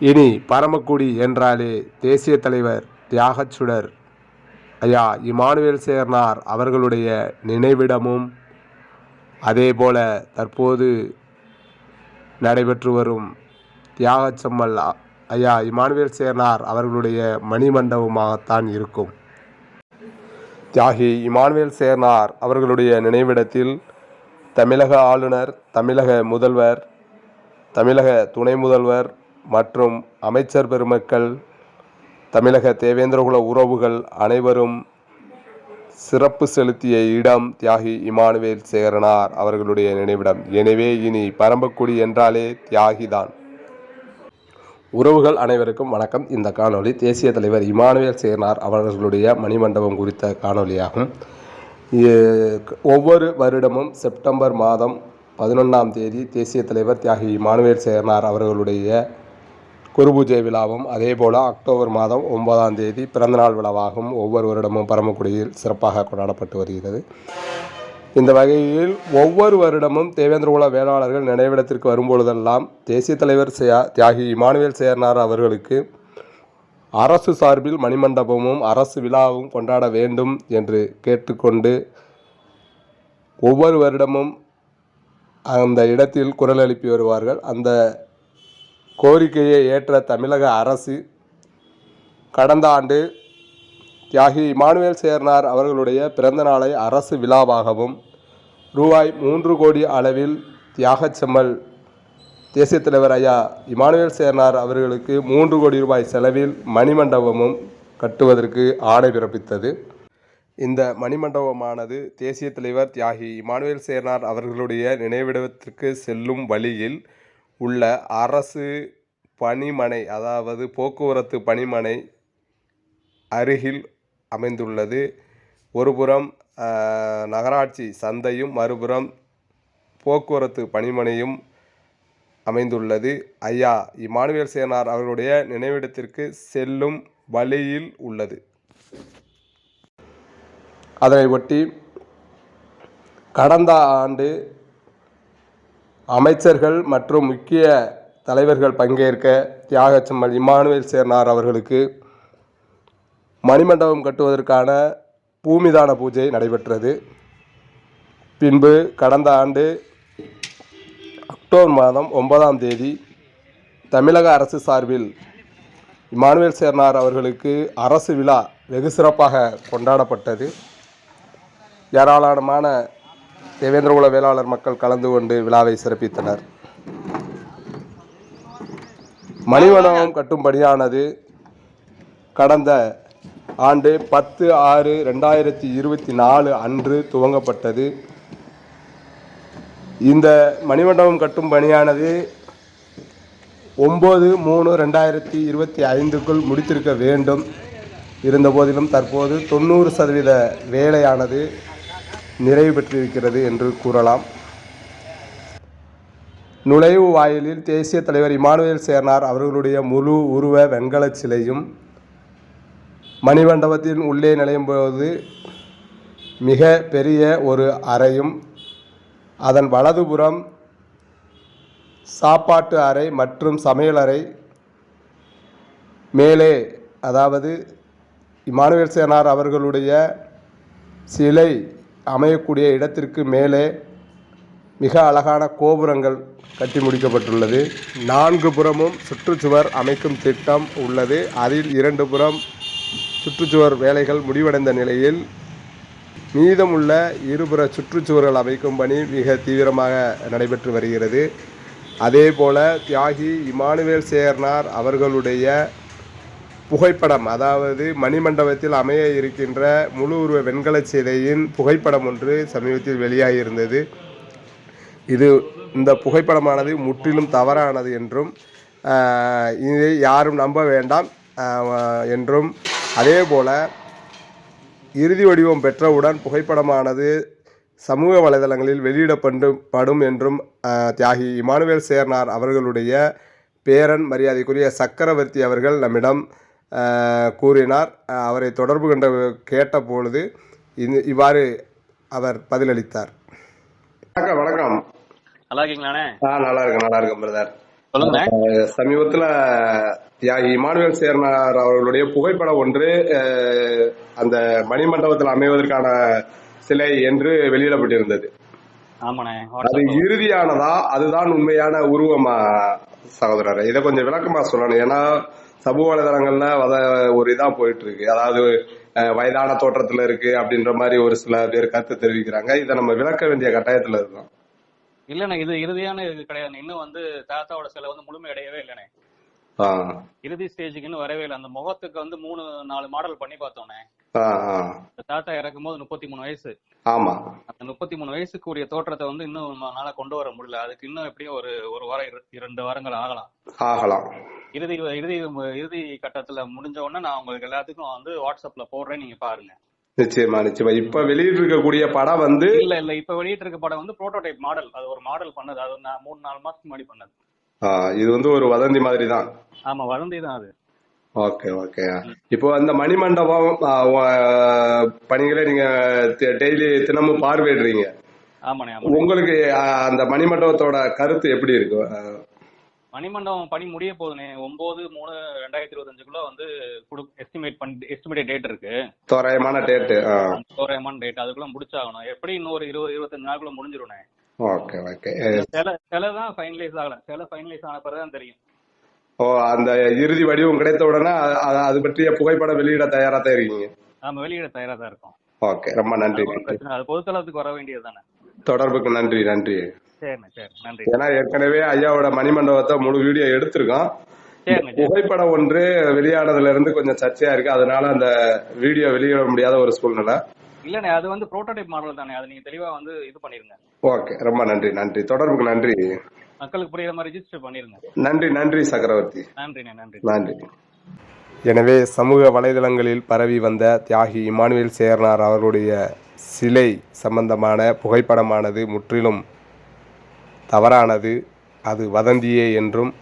இனி பரமக்குடி என்றாலே தேசிய தலைவர் தியாகச்சுடர் ஐயா இமானுவேல் சேர்னார் அவர்களுடைய நினைவிடமும் அதேபோல தற்போது நடைபெற்று வரும் தியாகச்சம்மல் ஐயா இமானுவேல் சேர்னார் அவர்களுடைய மணிமண்டபமாகத்தான் இருக்கும். தியாகி இமானுவேல் சேர்னார் அவர்களுடைய நினைவிடத்தில் தமிழக ஆளுநர் தமிழக முதல்வர் தமிழக துணை முதல்வர் மற்றும் அமைச்சர் பெருமக்கள் தமிழக தேவேந்திரகுல உறவுகள் அனைவரும் சிறப்பு செலுத்திய இடம் தியாகி இமானுவேல் சேகரனார் அவர்களுடைய நினைவிடம். எனவே இனி பரம்பக்குடி என்றாலே தியாகிதான். உறவுகள் அனைவருக்கும் வணக்கம். இந்த காணொளி தேசிய தலைவர் இமானுவேல் சேகரனார் அவர்களுடைய மணிமண்டபம் குறித்த காணொளியாகும். ஒவ்வொரு வருடமும் செப்டம்பர் மாதம் பதினொன்றாம் தேதி தேசிய தலைவர் தியாகி இமானுவேல் சேகரனார் அவர்களுடைய குருபூஜை விழாவும் அதே போல் அக்டோபர் மாதம் ஒன்பதாம் தேதி பிறந்தநாள் விழாவாகவும் ஒவ்வொரு வருடமும் பரமக்குடியில் சிறப்பாக கொண்டாடப்பட்டு வருகிறது. இந்த வகையில் ஒவ்வொரு வருடமும் தேவேந்திரகுல வேளாளர்கள் நினைவிடத்திற்கு வரும்பொழுதெல்லாம் தேசிய தலைவர் தியாகி இமானுவேல் சேர்னார் அவர்களுக்கு அரசு சார்பில் மணிமண்டபமும் அரசு விழாவும் கொண்டாட வேண்டும் என்று கேட்டுக்கொண்டு ஒவ்வொரு வருடமும் அந்த இடத்தில் குரல் எழுப்பி வருவார்கள். அந்த கோரிக்கையை ஏற்ற தமிழக அரசு கடந்த ஆண்டு தியாகி இமானுவேல் சேர்னார் அவர்களுடைய பிறந்த நாளை அரசு விழாவாகவும் ரூபாய் மூன்று கோடி அளவில் தியாகச் செம்மல் தேசிய தலைவர் ஐயா இமானுவேல் சேர்னார் அவர்களுக்கு மூன்று கோடி ரூபாய் செலவில் மணிமண்டபமும் கட்டுவதற்கு ஆணை பிறப்பித்தது. இந்த மணிமண்டபமானது தேசிய தலைவர் தியாகி இமானுவேல் சேர்னார் அவர்களுடைய நினைவிடத்திற்கு செல்லும் வழியில் உள்ள அரசு பணிமனை அதாவது போக்குவரத்து பணிமனை அருகில் அமைந்துள்ளது. ஒருபுறம் நகராட்சி சந்தையும் மறுபுறம் போக்குவரத்து பணிமனையும் அமைந்துள்ளது. ஐயா இமானுவேல் சேனார் அவர்களுடைய நினைவிடத்திற்கு செல்லும் வழியில் உள்ளது. அதனை ஒட்டி கடந்த ஆண்டு அமைச்சர்கள் மற்றும் முக்கிய தலைவர்கள் பங்கேற்க தியாகச்சம்மல் இமானுவேல் சேர்னார் அவர்களுக்கு மணிமண்டபம் கட்டுவதற்கான பூமிதான பூஜை நடைபெற்றது. பின்பு கடந்த ஆண்டு அக்டோபர் மாதம் ஒன்பதாம் தேதி தமிழக அரசு சார்பில் இமானுவேல் சேர்னார் அவர்களுக்கு அரசு விழா வெகு சிறப்பாக கொண்டாடப்பட்டது. ஏராளமான தேவேந்திரகுல வேளாளர் மக்கள் கலந்து கொண்டு விழாவை சிறப்பித்தனர். மணிமண்டபம் கட்டும் பணியானது கடந்த ஆண்டு பத்து ஆறு ரெண்டாயிரத்தி இருபத்தி நாலு அன்று துவங்கப்பட்டது. இந்த மணிமண்டபம் கட்டும் பணியானது ஒம்பது மூணு ரெண்டாயிரத்தி இருபத்தி ஐந்துக்குள் முடித்திருக்க வேண்டும். இருந்தபோதிலும் தற்போது தொண்ணூறு சதவீத வேலையானது நிறைவு பெற்றிருக்கிறது என்று கூறலாம். நுழைவு வாயிலில் தேசிய தலைவர் இமானுவேல் சேர்னார். அவர்களுடைய முழு உருவ வெண்கலச் சிலையும் மணிமண்டபத்தின் உள்ளே நிலையும் போது மிக பெரிய ஒரு அறையும் அதன் வலதுபுறம் சாப்பாட்டு அறை மற்றும் சமையல் அறை மேலே அதாவது இமானுவேல் சேனார் அவர்களுடைய சிலை அமையக்கூடிய இடத்திற்கு மேலே மிக அழகான கோபுரங்கள் கட்டி முடிக்கப்பட்டுள்ளது. நான்கு புறமும் சுற்றுச்சுவர் அமைக்கும் திட்டம் உள்ளது. அதில் இரண்டு புறம் சுற்றுச்சுவர் வேலைகள் முடிவடைந்த நிலையில் மீதமுள்ள இருபுற சுற்றுச்சுவர்கள் அமைக்கும் பணி மிக தீவிரமாக நடைபெற்று வருகிறது. அதேபோல தியாகி இமானுவேல் சேர்னார் அவர்களுடைய புகைப்படம் அதாவது மணிமண்டபத்தில் அமைய இருக்கின்ற முழு உருவ வெண்கலச் சிலையின் புகைப்படம் ஒன்று சமீபத்தில் வெளியாகியிருந்தது. இது இந்த புகைப்படமானது முற்றிலும் தவறானது என்றும் இதை யாரும் நம்ப வேண்டாம் என்றும். அதே போல் இறுதி வடிவம் பெற்றவுடன் புகைப்படமானது சமூக வலைதளங்களில் வெளியிடப்பட்டு படும் என்றும் தியாகி இமானுவேல் சேர்னார் அவர்களுடைய பேரன் மரியாதைக்குரிய சக்கரவர்த்தி அவர்கள் நம்மிடம் கூறினார். அவரை தொடர்பு கொண்ட கேட்ட பொழுது இது இவ்வாறு அவர் பதிலளித்தார். வணக்கம் வணக்கம். நல்லா இருக்கீங்களாண்ணே நல்லா இருக்கேன் நல்லா இருக்கேன் பிரதர் சொல்லுங்க சமீபத்துல தியாகி இமானுவேல் சேர்னார் அவர்களுடைய புகைப்படம் ஒன்று அஹ், அந்த மணிமண்டபத்தில் அமைவதற்கான சிலை என்று வெளியிடப்பட்டிருந்தது. அது இறுதியானதா? அதுதான் உண்மையான உருவமா சகோதரர்? இதை கொஞ்சம் விளக்கமா சொல்லணும். ஏன்னா சமூக வலைதளங்கள்ல அத ஒரு இதா போயிட்டு இருக்கு அதாவது வயதான தோற்றத்துல இருக்கு அப்படின்ற மாதிரி ஒரு சில பேர் கருத்து தெரிவிக்கிறாங்க. இதை நம்ம விளக்க வேண்டிய கட்டாயத்துல இருக்கோம் இல்லண்ணே இது இறுதியான இது கிடையாது. இன்னும் வந்து தாத்தாவோட சிலை வந்து முழுமை அடையவே இல்லைண்ணே. இறுதி ஸ்டேஜுக்கு இன்னும் வரவே இல்லை. அந்த முகத்துக்கு வந்து மூணு நாலு மாடல் பண்ணி. இந்த தாத்தா இறக்கும் போது முப்பத்தி மூணு வயசு. ஆமா. அந்த முப்பத்தி மூணு வயசுக்கு உரிய தோற்றத்தை வந்து இன்னும் நம்மளால கொண்டு வர முடியல. அதுக்கு இன்னும் எப்படியும் ஒரு ஒரு வாரம் இரு- இரண்டு வாரங்கள் ஆகலாம். ஆகலாம். இறுதி இறுதி இறுதி கட்டத்துல முடிஞ்ச உடனே நான் உங்களுக்கு எல்லாத்துக்கும் வந்து வாட்ஸ்அப்ல போடுறேன் நீங்க பாருங்க. நிச்சயமா நிச்சயமா. இப்ப வெளியிட்டு இருக்கக்கூடிய படம் வந்து இல்ல இல்ல. இப்ப வெளியிட்டு இருக்க படம் வந்து புரோட்டோடைப் மாடல் அது ஒரு மாடல் பண்ணது. அது நான் மூணு நாலு மாசத்துக்கு முன்னாடி பண்ணது. இது வந்து ஒரு வதந்தி மாதிரி தான் ஆமா வதந்தி தான் அது. ஓகே ஓகே இப்போ அந்த மணிமண்டபம் பணிகளை நீங்க டெய்லி தினமும் பார்வையிடுறீங்க. உங்களுக்கு அந்த மணிமண்டபத்தோட கருத்து எப்படி இருக்கு? மணிமண்டபம் பணி முடிய போகுதுண்ணே. ஒன்பது மூணு ரெண்டாயிரத்தி இருபத்தஞ்சுக்குள்ள வந்து எஸ்டிமேட் பண்ணி எஸ்டிமேட் டேட் இருக்கு. தோராயமான டேட்டு தோராயமான டேட் அதுக்குள்ள முடிச்சாகணும். எப்படி இன்னொரு இருபது இருபத்தஞ்சு நாளுக்குள்ள முடிஞ்சிருண்ணே ஓகே ஓகே சில சில தான் ஃபைனலைஸ் ஆகல. சில ஃபைனலைஸ் ஆன பிறகு தான் தெரியும். அந்த இறுதி வடிவம் கிடைத்த உடனே அது பற்றிய புகைப்படம் வெளியிட தயாரா தான் இருக்கீங்க? நாம வெளியிட தயாரா தான் இருக்கோம். ஓகே ரொம்ப நன்றி அது பொதுத்தளத்துக்கு வர வேண்டியது தானே. தொடர்புக்கு நன்றி நன்றி. சரிண்ணே சரி நன்றி. ஏன்னா ஏற்கனவே ஐயாவோட மணிமண்டபத்தை முழு வீடியோ எடுத்திருக்கோம். புகைப்படம் ஒன்று வெளியானதுல இருந்து கொஞ்சம் சர்ச்சையா இருக்கு. அதனால அந்த வீடியோ வெளியிட முடியாத ஒரு சூழ்நிலை. இல்லண்ணே அது வந்து புரோட்டோடைப் மாடல் தானே அதை நீங்க தெளிவா வந்து இது பண்ணிருங்க. ஓகே ரொம்ப நன்றி நன்றி. தொடர்புக்கு நன்றி. மக்களுக்கு புரியுற மாதிரி ரிஜிஸ்டர் பண்ணிருங்க. நன்றி நன்றி சக்கரவர்த்தி. நன்றிண்ணே நன்றி. நன்றி. எனவே சமூக வலைதளங்களில் பரவி வந்த தியாகி இமானுவேல் சேர்னார் அவருடைய சிலை சம்பந்தமான புகைப்படமானது முற்றிலும் தவறானது. அது வதந்தியே என்றும்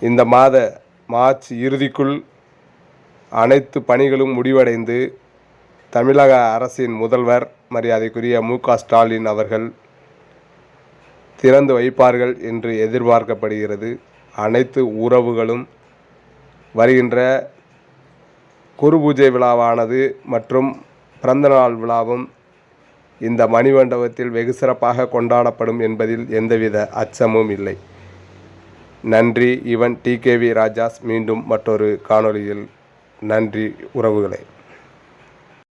இந்த மாத மார்ச் இறுதிக்குள் அனைத்து பணிகளும் முடிவடைந்து தமிழக அரசின் முதல்வர் மரியாதைக்குரிய மு க ஸ்டாலின் அவர்கள் திறந்து வைப்பார்கள் என்று எதிர்பார்க்கப்படுகிறது. அனைத்து உறவுகளும் வருகின்ற குரு பூஜை விழாவானது மற்றும் பிறந்தநாள் விழாவும் இந்த மணிமண்டபத்தில் வெகு சிறப்பாக கொண்டாடப்படும் என்பதில் எந்தவித அச்சமும் இல்லை. நன்றி. இவன் டிகேவி ராஜாஸ் மீண்டும் மற்றொரு காணொளியில் நன்றி. உறவுகளை.